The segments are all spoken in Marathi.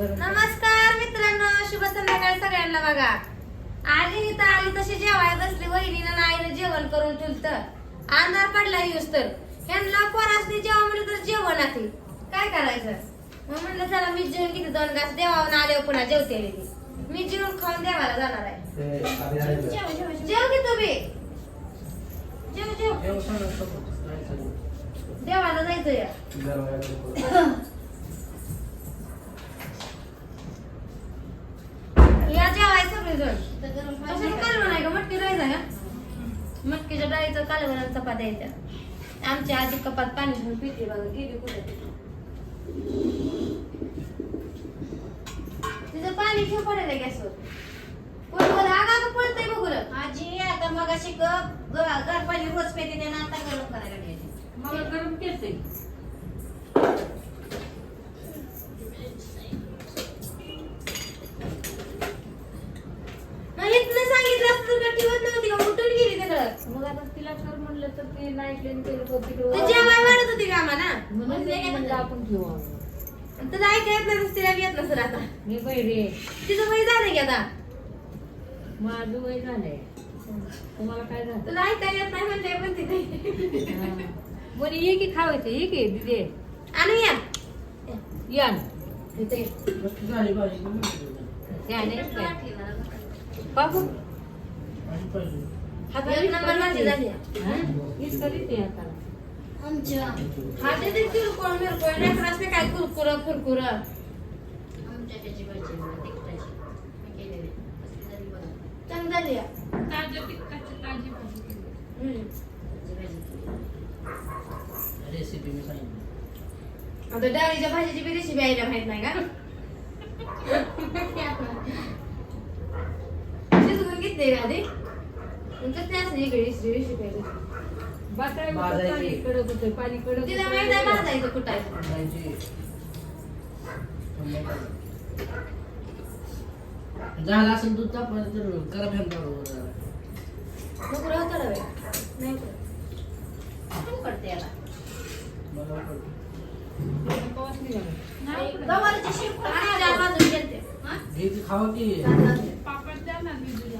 नमस्कार मित्रांनो शुभ संध्याकाळ सगळ्यांना बघा. आली इथं आली तशी जेवायला बसली वहिनीनं आईनं जेवण करून ठेवत अंधार पडला येऊस तर. ह्यांना कोणासनी जेवण म्हणलं तर जेवण आते काय करायचं? मग म्हणलं चला मी जेवण किती दोन घास देवावून आले पुन्हा जेवते मी. जेवण खाऊन देवाला जाणार आहे. जेव की तुम्ही? जेव जेव. देवाला जायचं या कशाला कालवण आहे का? मटकी राहायचा का? मटकीच्या डाळीचं कालवण चपात्या यायच्या आमची आजी कपात पाणी घेऊन पिते बघा गेली कुठे तिचं पाणी ठेव पडेल गॅसवर. कोण बोला आगा का पळतंय बघू आजी आता मग अशी घर पाणी रोज पेते त्यानं आता गरम करायला घ्यायचे मला गरम केलते मग इथनं सांगितलं असतं तर ठेवत नव्हती का उठून गेली तिकडं मग आता तिला कर म्हणलं तर ते ते तर तिकडं जेवाय वाढत होती का आम्हाला? म्हणून ते म्हणलं? आपण ठेवू आणि तर ऐका येत नाही तिला येत नसर आता मी बहिरे तिचं वय झालं की आता? माझं वय झालंय. तुम्हाला काय झालं? तुला ऐका येत नाही म्हणजे पण तिथे. हा. बरं ये की खावायचं ये की दिदे. आणि या. या ना. काय बाबू एक नंबर माझी झाली. हा? हीच करीत आहे आता. आमच्या. हा ते ते किरकोळ मिरकोळ लेकरं असते काय कुरकुर फुरकुर. आमच्या त्याची भाजी तिखटाची. मी केलेली. कसली झाली बघा चांगली झाली या. ताज्या पिकाची ताजी भाजी केली. हम्म. त्याची भाजी रेसिपी मी सांगितली. आता डाळीच्या भाजीची बी रेसिपी आईला माहीत नाही का? शिजवून घेतले का आधी? इकडे भाजायची. पाणी कडक होतं पाणी कडक तिला होतं. माहीत आहे भाजायचं कुठायचं जायची झाला असेल दूध तापलं तर करा फॅन जरा. नको राहू थोडा वेळ नाही करत. याला. नाही आणि चार वाजून गेलते. हा? घे की खावा की. पापड द्या ना. द्या,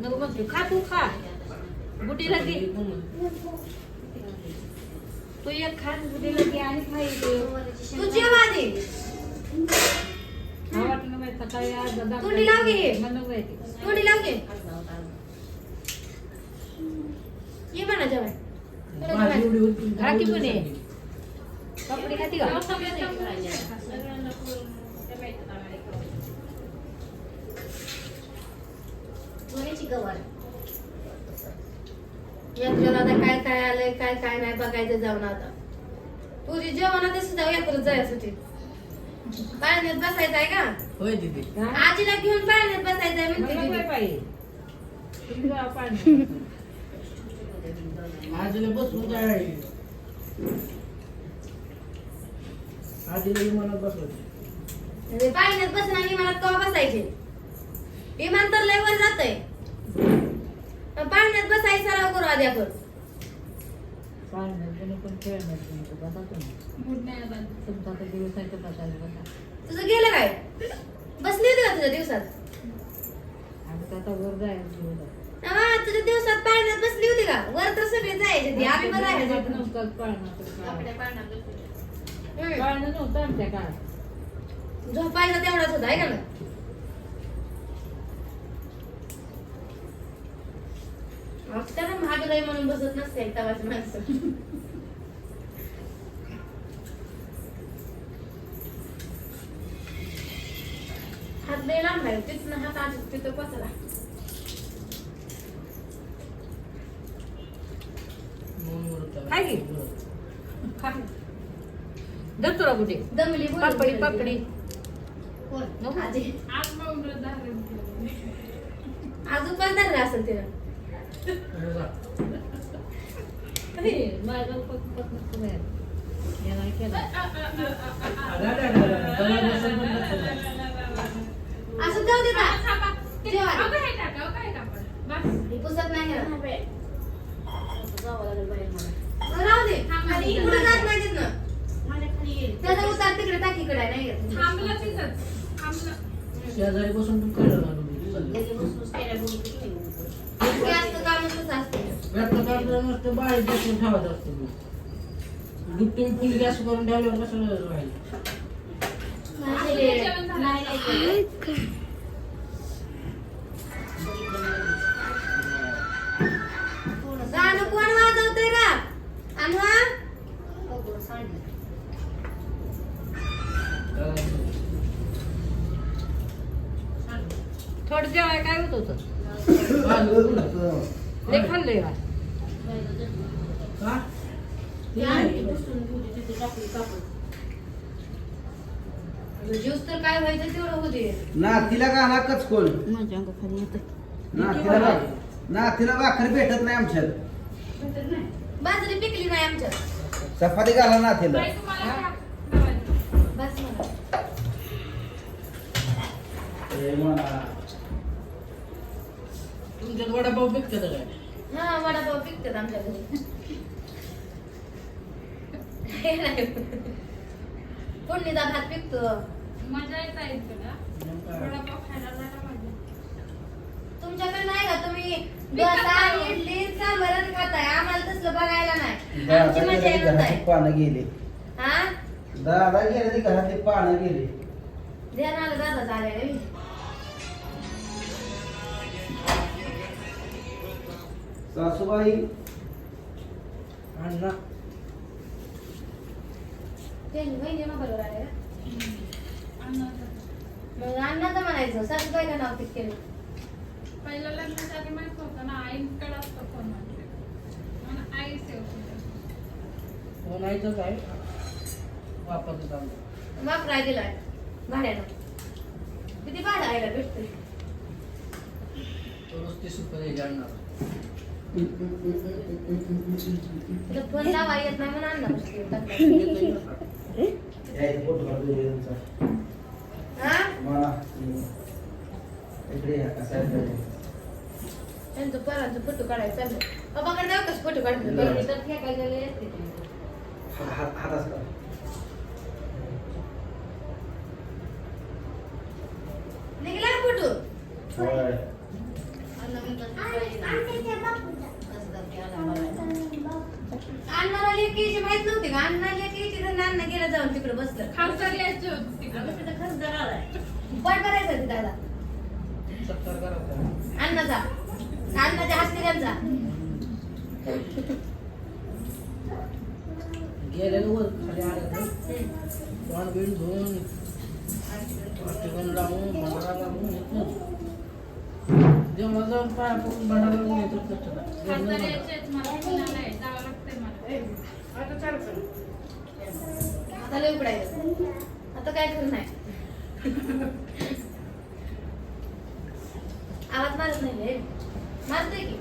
बापू तुला तुला घे तू तेव. कधी गेले पापड्या नको म्हणते खा तू खा बुटीला घे तू एक खा बुटीला घे आणि खायचे गवारीची तू शेंग जेव आधी हा वाटलं माहिती सकाळी आज दादा तोंडी लाव घे. म्हणून माहिती थोडी लाव घे खाल्ला होता. ये म्हणा जेवाय भाजी एवढी होती राखी पण आहे. कपडे खाती का दोन्हीची गवार यात्रेला आता काय काय आलंय काय काय नाही बघायचं जाऊन आता. तुझी जेवणात सुद्धा यात्रेत जायसाठी पाळण्यात बसायचं आहे का? होय दीदी? आजीला घेऊन पाळण्यात बसायचं आहे म्हणते दीदी. आजीला बसवून काय आजीला विमानात बसवायचं. म्हणजे पाळण्यात बसून आणि मला कवा बसायचे? विमान तर लय वर जातंय. पण पाळण्यात बसायचं सराव करू आधी आपण पण. तुझं गेलं काय? बसली होती का तुझ्या दिवसात. हा, तुझ्या दिवसात पाळण्यात बसली होती का? वर तर सगळे जायचे ते आम्ही आमच्या राहायचं. पाळणा. हम्म. झोपायचा तेवढाच होता आहे का ना. त्याला महागलय म्हणून बसत नसते तवाची माणसं. हात लय लांब आहे तिथनं हात आधी तिथं तुला कुठे? दमली बोलत पापडी बोलत. पापडी. नको. आधी अजून पण धरलं असेल केलं. असं जाऊ दे ही पुसत नाही राहू दे. जात नाही येईल त्याचा उतार तिकडे टाकीकडे आहे, नाही येत. शेजारी बसून तू कळलं ना कामच नसतं बाहेर बसून ठेवायचं असतं दूध तुम्ही फुल गॅस करून ठेवल्यावर कसं राहील थोडं जेवाय काय होत होतं? खाल्लंय का? का? ज्यूस तर काय व्हायचं तेवढं होऊ दे नातीला घाला कचकोल माझ्या अंगाखाली येतं. नातीला भा- नातीला भाकर भेटत नाही आमच्यात बाजरी पिकली नाही आमच्या चपाती घाला नातीला बस मला ए म्हणा. तुमच्यात वडापाव पिकतं का? काय हा वडापाव पिकतात आमच्या घरी हे नाही. फोडणीचा भात पिकतो तुमच्याकडे नाही का तुम्ही डोसा इडली सांबार खाताय? आम्हाला तसलं बघायला नाही. दादा आमची मजा गेले येत घराची नाही. पानं गेले. हा? दादा गेले ते घरातले पानं गेले. ध्यान आलं दादा चालेल. सासूबाई. अण्णा त्यांनी बरोबर मग अण्णाचं म्हणायचं सासूबाई का नाव केलं. पहिल्या लग्नाच्या आधी माहीत होतं ना आईकडे असतं फोन म्हटले. म्हणून आई सेव हो नाही तर काय वापरतात आम्ही. वापराय दिलाय भाड्यानं. किती भाडं आयला जाणार तुला फोन लावा येत नाही म्हणून. हा? तो? त्यांचं पोरांचं फोटो काढायचं चाललं जाऊ कसं फोटो काढतो तर फेकायला गेले असते. निघला फोटो होय. अण्णा म्हणतात की पाहिजे ना. असं करते आला बघायला. अण्णाला लेकीची माहीत नव्हती का? अण्णा लेकीची तर अण्णा गेला जाऊन तिकडे बसलं. खासदार यायचे होते तिकडे. तिथं खासदार आलाय. पण करायचं होती. दादा अण्णाचा अण्णाच्या हस्ते त्यांचा गेलेलं वर खाली आलं तोंड बिंड धुवून ठिकाण लावून भंडारा लावून येतो जेव्हा जाऊन पाया भंडारा आता लय उकडायचं आता काय नाही. आवाज मारत नाही रे. मारतोय की.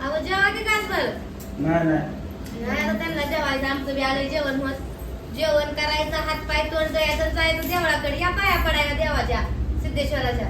आवाज जेवा की काय बरं नाही नाही. नाही आता त्यांना जेवायचं आमचं बी आलंय जेवण होत जेवण करायचं हात पाय तोंड द्यायचं जायचं देवळाकडे. या पाया पडायला देवाच्या सिद्धेश्वराच्या.